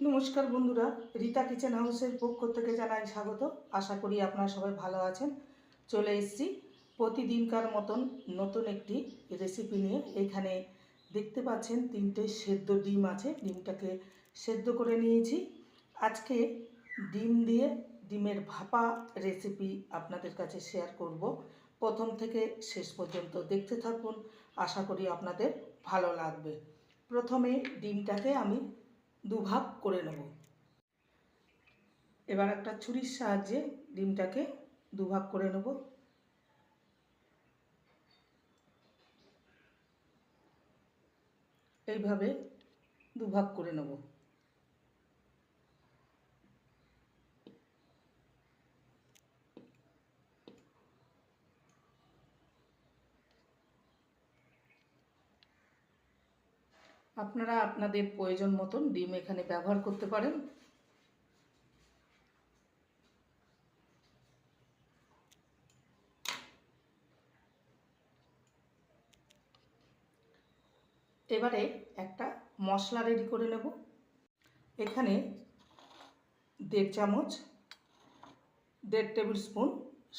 নমস্কার বন্ধুরা, রীতা কিচেন হাউসের পক্ষ থেকে জানাই স্বাগত। আশা করি আপনারা সবাই ভালো আছেন। চলে এসেছি প্রতিদিনকার মতন নতুন একটি রেসিপি নিয়ে। এখানে দেখতে পাচ্ছেন তিনটে সেদ্ধ ডিম আছে। ডিমটাকে সেদ্ধ করে নিয়েছি। আজকে ডিম দিয়ে ডিমের ভাপা রেসিপি আপনাদের কাছে শেয়ার করব। প্রথম থেকে শেষ পর্যন্ত দেখতে থাকুন। আশা করি আপনাদের ভালো লাগবে। প্রথমে ডিমটাকে আমি দুভাগ করে নেব। এবার একটা ছুরির সাহায্যে ডিমটাকে দুভাগ করে নেব। এইভাবে দুভাগ করে নেব। আপনারা আপনাদের প্রয়োজন মতন ডিম এখানে ব্যবহার করতে পারেন। এবারে একটা মশলা রেডি করে নেব। এখানে দেড় চামচ, দেড় টেবিল স্পুন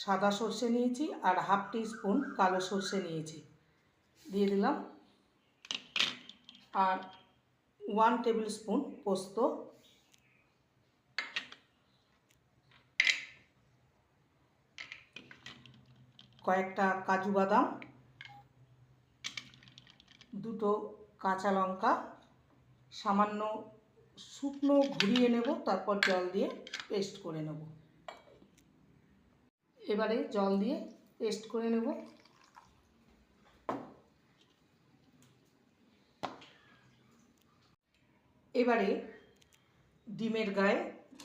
সাদা সর্ষে নিয়েছি আর হাফ টি স্পুন কালো সর্ষে নিয়েছি। দিয়ে দিলাম আর ওয়ান টেবিল স্পুন পোস্ত। কয়েকটা কাজু বাদাম। দুটো কাঁচা লঙ্কা। সামান্য শুকনো ঘুরিয়ে নেব, তারপর জল দিয়ে পেস্ট করে নেব। এবারে জল দিয়ে পেস্ট করে নেব। এবারে ডিমের গায়ে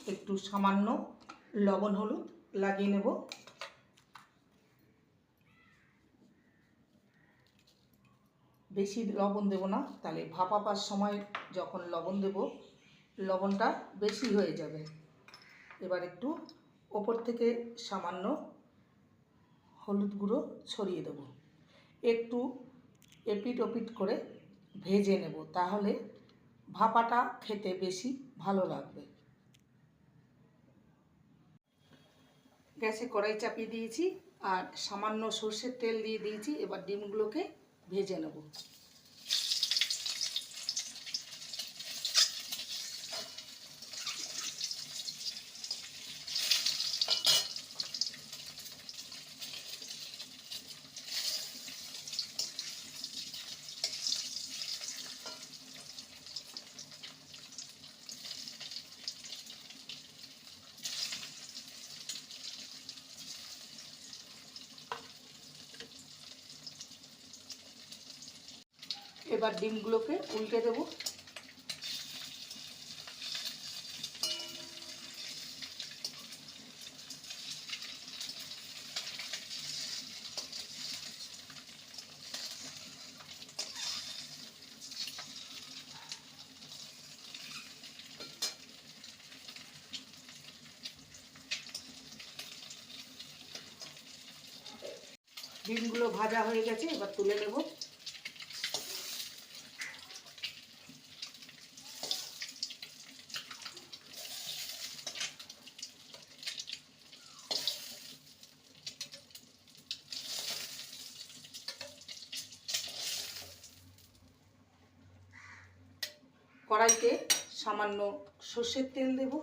একটু সামান্য লবণ হলুদ লাগিয়ে নেব। বেশি লবণ দেব না, তাহলে ভাপাবার সময় যখন লবণ দেব, লবণটা বেশি হয়ে যাবে। এবার একটু ওপর থেকে সামান্য হলুদ গুঁড়ো ছড়িয়ে দেব। একটু এপিট ওপিট করে ভেজে নেব, তাহলে ভাপাটা খেতে বেশি ভালো লাগবে। গ্যাসে কড়াই চাপিয়ে দিয়েছি আর সামান্য সর্ষের তেল দিয়ে দিয়েছি। এবার ডিমগুলোকে ভেজে নেব। এবার ডিমগুলোকে উল্টে দেব। ডিমগুলো ভাজা হয়ে গেছে এবার তুলে নেব। কড়াইতে সামান্য সর্ষের তেল দেব।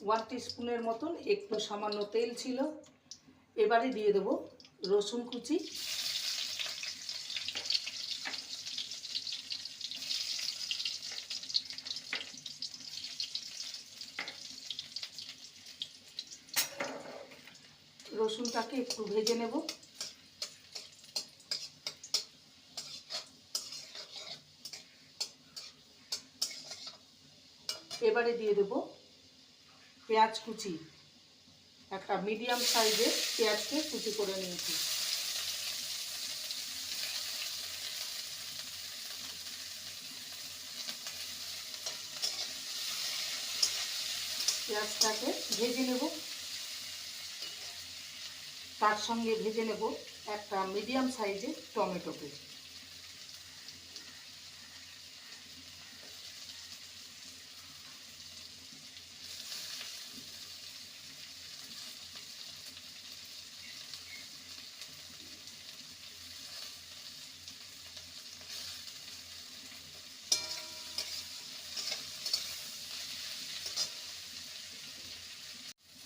ওয়ান স্পুনের মতন একটু সামান্য তেল ছিল। এবারে দিয়ে দেব রসুন কুচি। রসুনটাকে একটু ভেজে নেব। এবারে দিয়ে দেব পেঁয়াজ কুচি। একটা মিডিয়াম সাইজের পেঁয়াজকে কুচি করে নিয়েছি। পেঁয়াজটাকে ভেজে নেব। তার সঙ্গে ভেজে নেব একটা মিডিয়াম সাইজের টমেটোকে।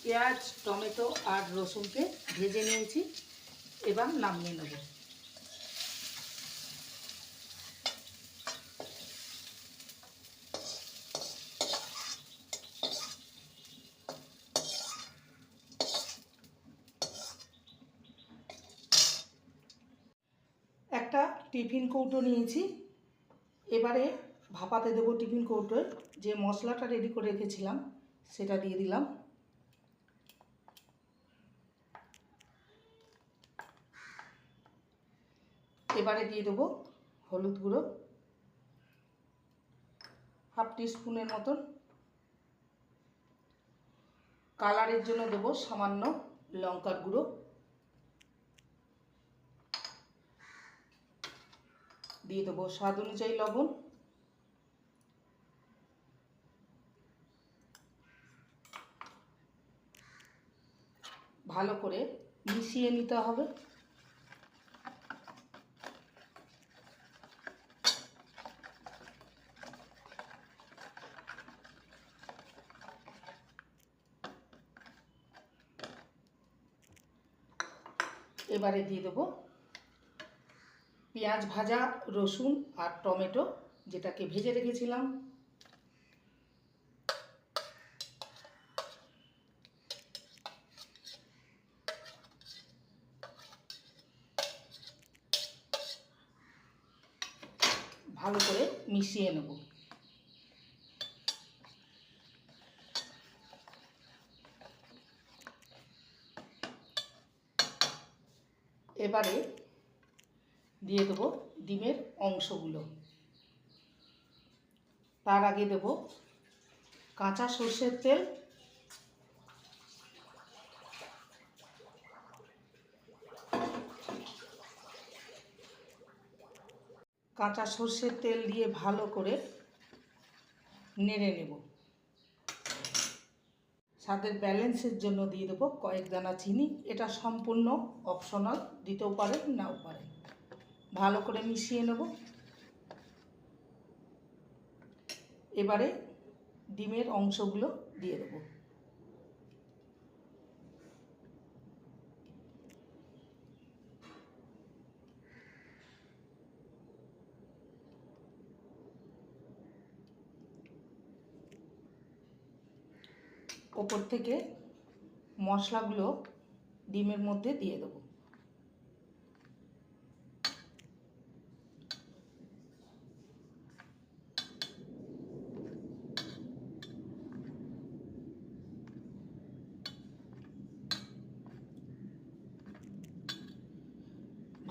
পেঁয়াজ, টমেটো আর রসুনকে ভেজে নিয়েছি, এবার নামিয়ে নেব। একটা টিফিন কৌটো নিয়েছি, এবারে ভাপাতে দেবো টিফিন কৌটোয়। যে মশলাটা রেডি করে রেখেছিলাম, সেটা দিয়ে দিলাম। এবারে দিয়ে দেবো হলুদ গুঁড়ো, হাফ স্পুনের মতন। কালারের জন্য দেবো সামান্য লঙ্কার গুঁড়ো। দিয়ে দেবো স্বাদ অনুযায়ী লবণ। ভালো করে মিশিয়ে নিতে হবে। এবারে দিয়ে দেবো পেঁয়াজ ভাজা, রসুন আর টমেটো, যেটাকে ভেজে রেখেছিলাম। ভালো করে মিশিয়ে নেব। এবারে দিয়ে দেবো ডিমের অংশগুলো। তার আগে দেব কাঁচা সর্ষের তেল। কাঁচা সর্ষের তেল দিয়ে ভালো করে নেড়ে নেব। স্বাদের ব্যালেন্সের জন্য দিয়ে দেবো কয়েক দানা চিনি। এটা সম্পূর্ণ অপশনাল দিতেও পারেন নাও পারেন ভালো করে মিশিয়ে নেব। এবারে ডিমের অংশগুলো দিয়ে দেব। ওপর থেকে মশলাগুলো ডিমের মধ্যে দিয়ে দেবো।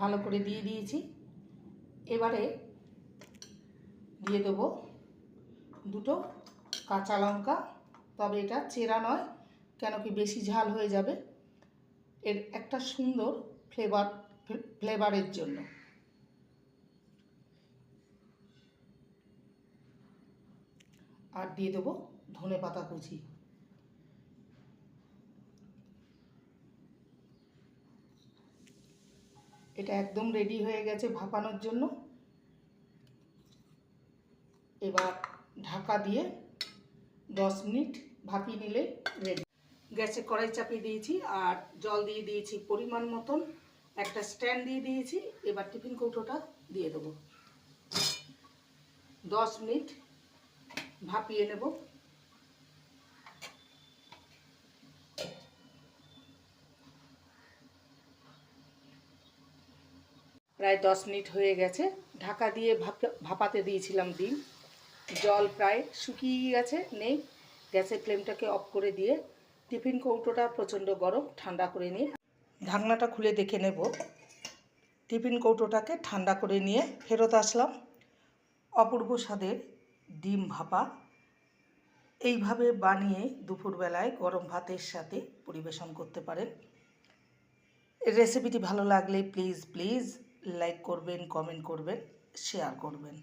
ভালো করে দিয়ে দিয়েছি। এবারে দিয়ে দেবো দুটো কাঁচা লঙ্কা তবে এটা চেরা নয়, কেন কি বেশি ঝাল হয়ে যাবে। এর একটা সুন্দর ফ্লেভার ফ্লেভারের জন্য। আর দিয়ে দেবো ধনে পাতা কুচি। এটা একদম রেডি হয়ে গেছে ভাপানোর জন্য। এবার ঢাকা দিয়ে দশ মিনিট ভাপিয়ে নিলে রেডি গ্যাসে কড়াই চাপিয়ে দিয়েছি আর জল দিয়ে দিয়েছি পরিমাণ মতন। একটা স্ট্যান্ড দিয়ে দিয়েছি, এবার টিফিন কৌটোটা দিয়ে দেবো। দশ মিনিট ভাপিয়ে নেব। প্রায় দশ মিনিট হয়ে গেছে। ঢাকা দিয়ে ভাপাতে দিয়েছিলাম ডিম। জল প্রায় শুকিয়ে গেছে, নেই। গ্যাসের ফ্লেমটাকে অফ করে দিয়ে টিফিন কৌটোটা প্রচণ্ড গরম, ঠান্ডা করে নিয়ে ঢাকনাটা খুলে দেখে নেব। টিফিন কৌটোটাকে ঠান্ডা করে নিয়ে ফেরত আসলাম। অপূর্ব স্বাদের ডিম ভাপা। এইভাবে বানিয়ে দুপুরবেলায় গরম ভাতের সাথে পরিবেশন করতে পারেন। রেসিপিটি ভালো লাগলে প্লিজ প্লিজ লাইক করবেন, কমেন্ট করবেন, শেয়ার করবেন।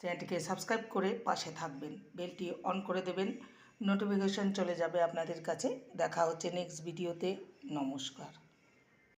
চ্যানেলটিকে সাবস্ক্রাইব করে পাশে থাকবেন। বেলটি অন করে দেবেন। নোটিফিকেশন চলে যাবে আপনাদের কাছে। দেখা হচ্ছে নেক্সট ভিডিওতে। নমস্কার।